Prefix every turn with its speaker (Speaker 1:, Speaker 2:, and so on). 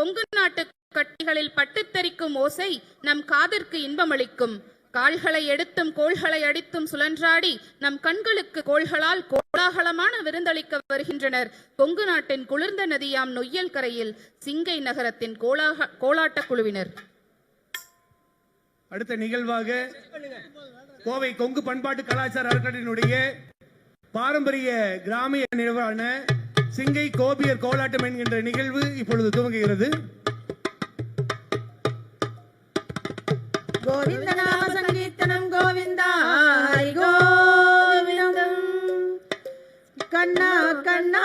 Speaker 1: கொங்கு நாட்டு கட்டிகளில் பட்டுத்தரிக்கும் ஓசை நம் காதிற்கு இன்பமளிக்கும். கால்களை எடுத்தும் கோள்களை அடித்தும் சுழன்றாடி நம் கண்களுக்கு கோள்களால் கோலாகலமான விருந்தளிக்க வருகின்றனர். கொங்கு நாட்டின் குளிர்ந்த நதியாம் நொய்யல் கரையில் சிங்கை நகரத்தின் கோலாக கோலாட்ட குழுவினர்.
Speaker 2: அடுத்த நிகழ்வாக கோவை கொங்கு பண்பாட்டு கலாச்சார அறக்கட்டளையினுடைய பாரம்பரிய கிராமிய நிறுவன சிங்கை கோபியர் கோலாட்டம் என்கின்ற நிகழ்வு இப்பொழுது துவங்குகிறது.
Speaker 3: கோவிந்த நாம சங்கீர்த்தனம் கோவிந்தா கோவிந்தம் Kanna Kanna